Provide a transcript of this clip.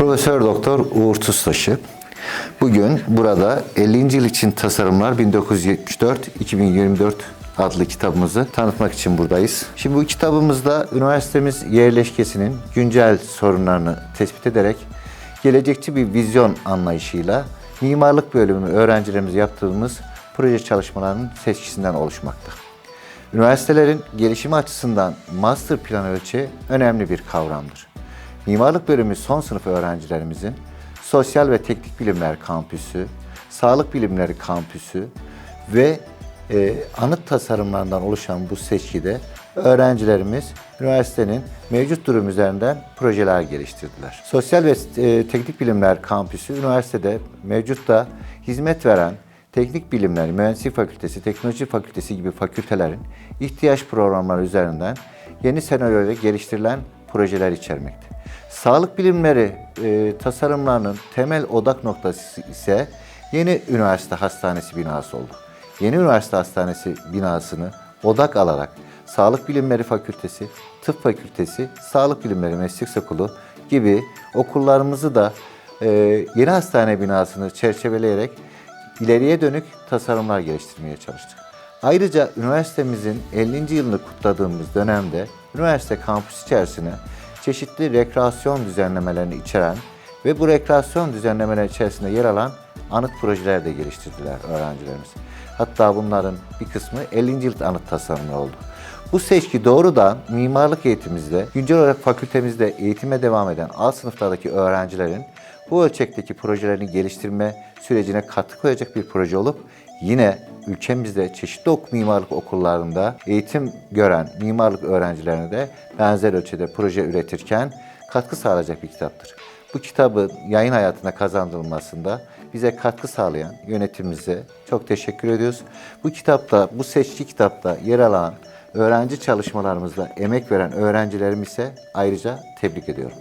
Profesör Doktor Uğur Tuztaşı. Bugün burada 50. yıl için tasarımlar 1974-2024 adlı kitabımızı tanıtmak için buradayız. Şimdi bu kitabımızda üniversitemiz yerleşkesinin güncel sorunlarını tespit ederek gelecekçi bir vizyon anlayışıyla mimarlık bölümü öğrencilerimiz yaptığımız proje çalışmalarının seçkisinden oluşmakta. Üniversitelerin gelişimi açısından master plan ölçeği önemli bir kavramdır. Mimarlık bölümü son sınıf öğrencilerimizin sosyal ve teknik bilimler kampüsü, sağlık bilimleri kampüsü ve e, anıt tasarımlarından oluşan bu seçkide öğrencilerimiz üniversitenin mevcut durum üzerinden projeler geliştirdiler. Sosyal ve e, teknik bilimler kampüsü üniversitede mevcutta hizmet veren teknik bilimler, mühendislik fakültesi, teknoloji fakültesi gibi fakültelerin ihtiyaç programları üzerinden yeni senaryoyla geliştirilen projeler içermekte. Sağlık bilimleri e, tasarımlarının temel odak noktası ise yeni üniversite hastanesi binası oldu. Yeni üniversite hastanesi binasını odak alarak Sağlık Bilimleri Fakültesi, Tıp Fakültesi, Sağlık Bilimleri Meslek Okulu gibi okullarımızı da e, yeni hastane binasını çerçeveleyerek ileriye dönük tasarımlar geliştirmeye çalıştık. Ayrıca üniversitemizin 50. yılını kutladığımız dönemde üniversite kampüs içerisine çeşitli rekreasyon düzenlemelerini içeren ve bu rekreasyon düzenlemeleri içerisinde yer alan anıt projeler de geliştirdiler öğrencilerimiz. Hatta bunların bir kısmı 50. yıl anıt tasarımı oldu. Bu seçki doğrudan mimarlık eğitimimizde, güncel olarak fakültemizde eğitime devam eden alt sınıflardaki öğrencilerin bu ölçekteki projelerini geliştirme sürecine katkı koyacak bir proje olup yine ülkemizde çeşitli ok mimarlık okullarında eğitim gören mimarlık öğrencilerine de benzer ölçüde proje üretirken katkı sağlayacak bir kitaptır. Bu kitabın yayın hayatına kazandırılmasında bize katkı sağlayan yönetimimize çok teşekkür ediyoruz. Bu kitapta, bu seçki kitapta yer alan öğrenci çalışmalarımızda emek veren öğrencilerimi ise ayrıca tebrik ediyorum.